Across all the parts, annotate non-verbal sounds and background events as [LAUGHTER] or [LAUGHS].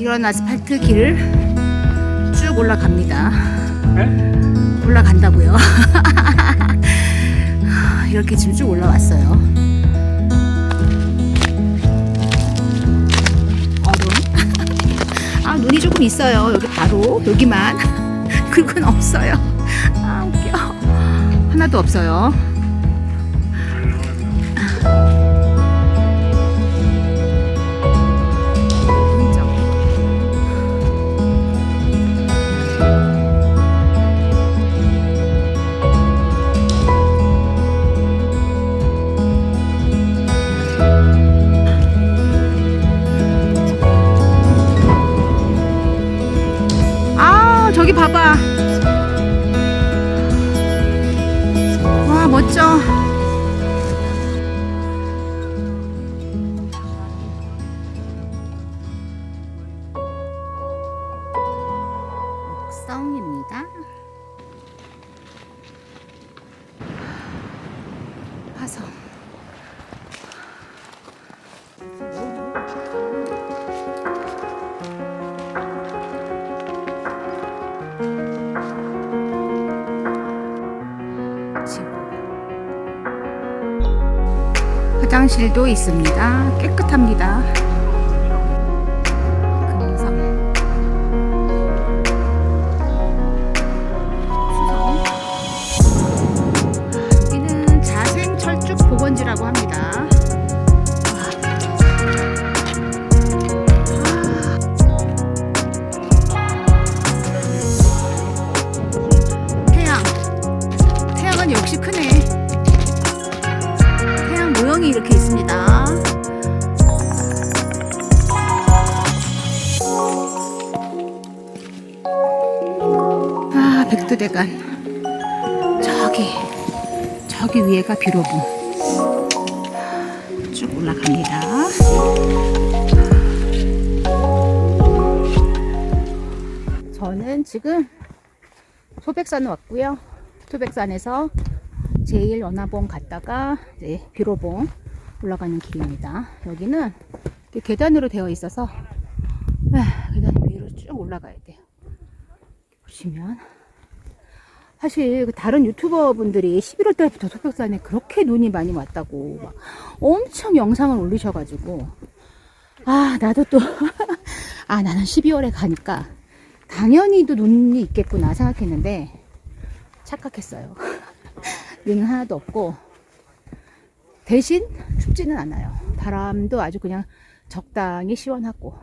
이런 아스팔트 길을 쭉 올라갑니다. 네? 올라간다고요. [LAUGHS] 이렇게 지금 쭉 올라왔어요. 얼음. [LAUGHS] 아 눈이 조금 있어요. 여기 바로 여기만. [LAUGHS] 그건 없어요. 아 웃겨. 하나도 없어요. 화장실도 있습니다. 깨끗합니다. 저기, 저기 위에가 비로봉. 쭉 올라갑니다. 저는 지금 소백산 왔고요. 소백산에서 제일 연화봉 갔다가 이제 비로봉 올라가는 길입니다. 여기는 계단으로 되어 있어서 아, 계단 위로 쭉 올라가야 돼요. 보시면 사실 그 다른 유튜버 분들이 11월 달부터 소백산에 그렇게 눈이 많이 왔다고 막 엄청 영상을 올리셔가지고 아 나도 또 [LAUGHS] 아 나는 12월에 가니까 당연히 또 눈이 있겠구나 생각했는데 착각했어요. [LAUGHS] 눈은 하나도 없고 대신 춥지는 않아요. 바람도 아주 그냥 적당히 시원하고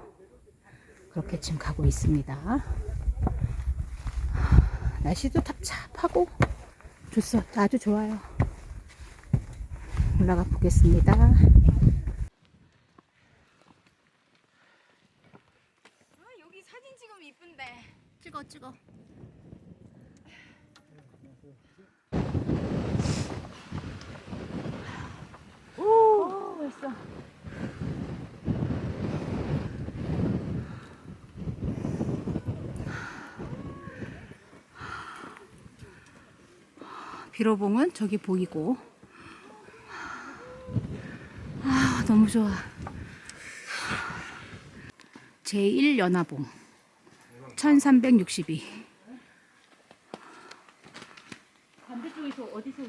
그렇게 지금 가고 있습니다. 날씨도 탑잡하고 좋소 아주 좋아요. 올라가 보겠습니다. 여기 사진 찍으면 이쁜데. 찍어 찍어. 비로봉은 저기 보이고. 아, 너무 좋아. 제1연화봉 1362 반대쪽에서 어디서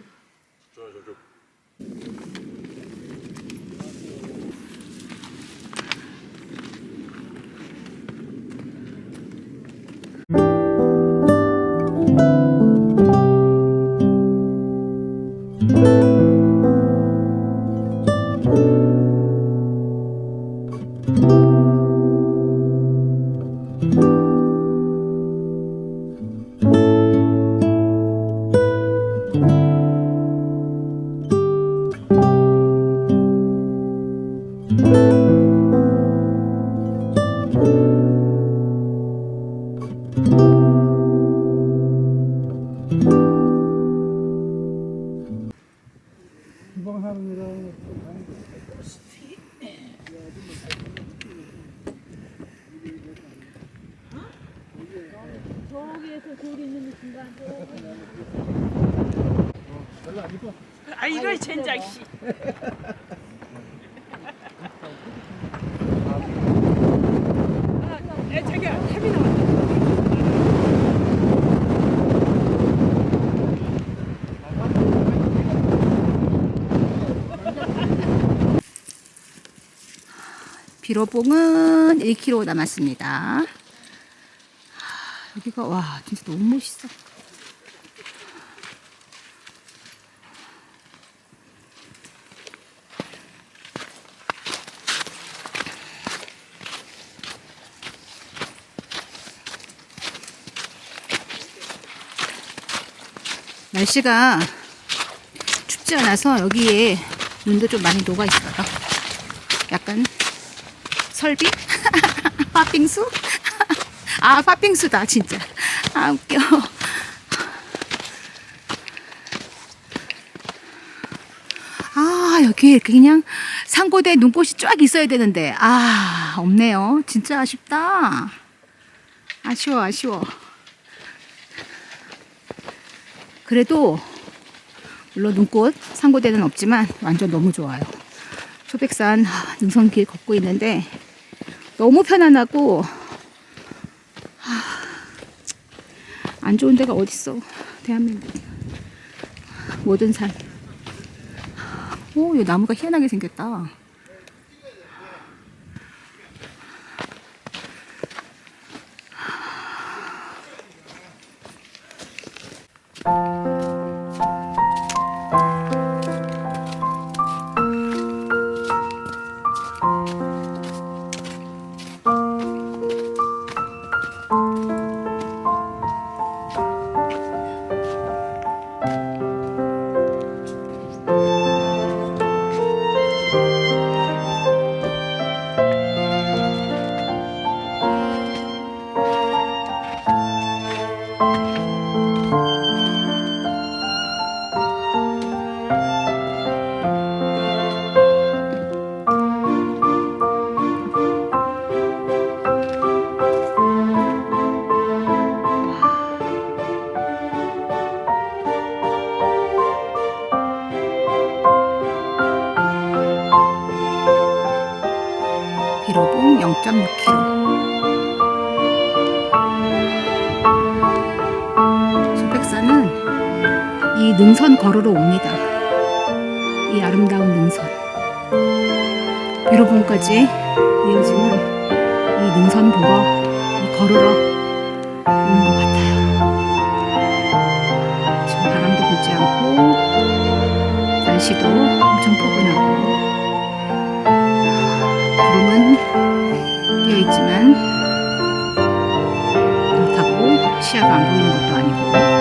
아 이럴 젠장 씨. [LAUGHS] 비로봉은 1km 남았습니다. 하, 여기가 와 진짜 너무 멋있어. 날씨가 춥지 않아서 여기에 눈도 좀 많이 녹아 있어요. 약간 설비? [LAUGHS] 팥빙수? [LAUGHS] 아, 팥빙수다, 진짜. 아, 웃겨. 아, 이렇게 그냥 상고대 눈꽃이 쫙 있어야 되는데. 아, 없네요. 진짜 아쉽다. 아쉬워, 아쉬워. 그래도 물론 눈꽃 상고대는 없지만 완전 너무 좋아요. 초백산 하, 능선길 걷고 있는데 너무 편안하고 하, 안 좋은 데가 어딨어 대한민국 모든 산. 오, 이 나무가 희한하게 생겼다. 걸으러 옵니다. 이 아름다운 능선. 비로봉까지 이어지는 이 능선 보러 이 걸으러 오는 것 같아요. 지금 바람도 불지 않고 날씨도 엄청 포근하고 구름은 끼어 있지만 그렇다고 시야가 안 보이는 것도 아니고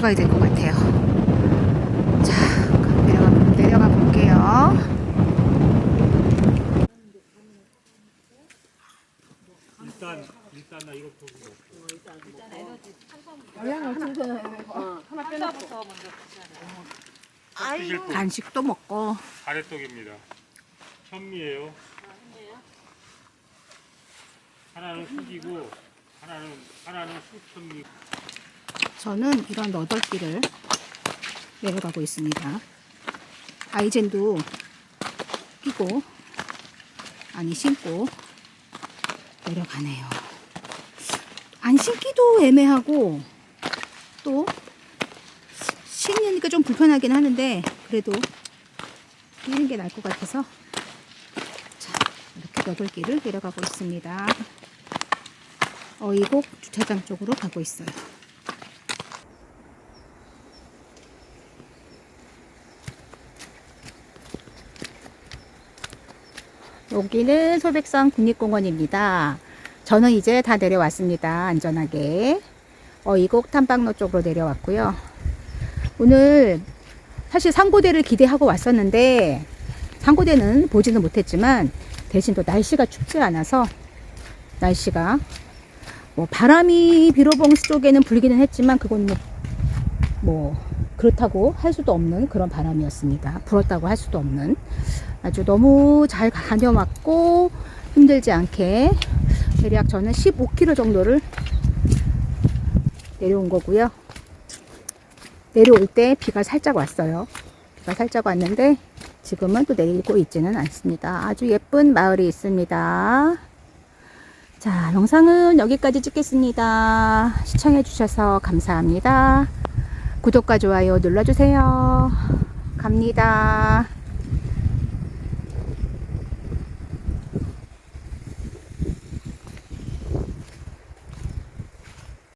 내려가야 될 것 같아요. 자, 내려가, 내려가 볼게요. 일단 일단 나 이거 보고 드실 분 간식도 먹고 가래떡입니다. 현미예요. 하나는 쑥이고 하나는 하나는 쑥현미. 저는 이런 너덜길을 내려가고 있습니다. 아이젠도 끼고 아니 신고 내려가네요. 안 신기도 애매하고 또 신으니까 좀 불편하긴 하는데 그래도 뛰는 게 나을 것 같아서 자 이렇게 너덜길을 내려가고 있습니다. 어이곡 주차장 쪽으로 가고 있어요. 여기는 소백산 국립공원입니다. 저는 이제 다 내려왔습니다. 안전하게. 어, 이곡 탐방로 쪽으로 내려왔고요. 오늘 사실 상고대를 기대하고 왔었는데 상고대는 보지는 못했지만 대신 또 날씨가 춥지 않아서 날씨가 뭐 바람이 비로봉스 쪽에는 불기는 했지만 그건 뭐, 뭐 그렇다고 할 수도 없는 그런 바람이었습니다. 불었다고 할 수도 없는 아주 너무 잘 다녀왔고 힘들지 않게 대략 저는 15km 정도를 내려온 거고요. 내려올 때 비가 살짝 왔어요. 비가 살짝 왔는데 지금은 또 내리고 있지는 않습니다. 아주 예쁜 마을이 있습니다. 자, 영상은 여기까지 찍겠습니다. 시청해주셔서 감사합니다. 구독과 좋아요 눌러주세요. 갑니다.